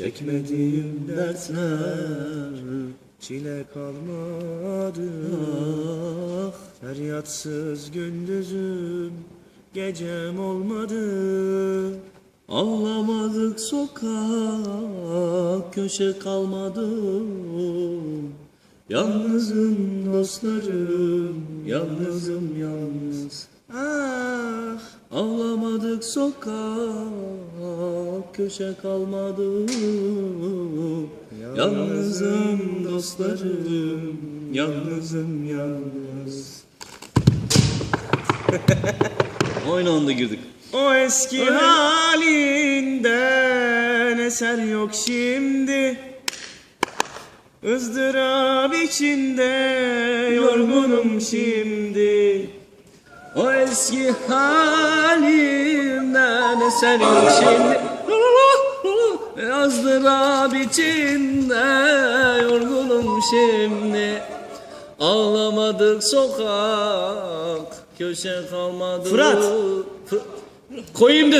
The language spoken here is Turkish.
Çekmediğim dertler çile kalmadı. Ah Feryatsız gündüzüm gecem olmadı. Ağlamadık sokak köşe kalmadı. Yalnızım dostlarım yalnızım yalnız. Ah Ağlamadık sokak köşe kalmadı. Yalnızım dostlarım yalnızım yalnız. Aynı anda girdik. O eski halinden eser yok şimdi. Izdırap içinde yorgunum şimdi. O eski halimden eser yok şimdi Yazdırap içinde yorgunum şimdi. Ağlamadık sokak köşe kalmadı. Fırat! Fı- Koyayım da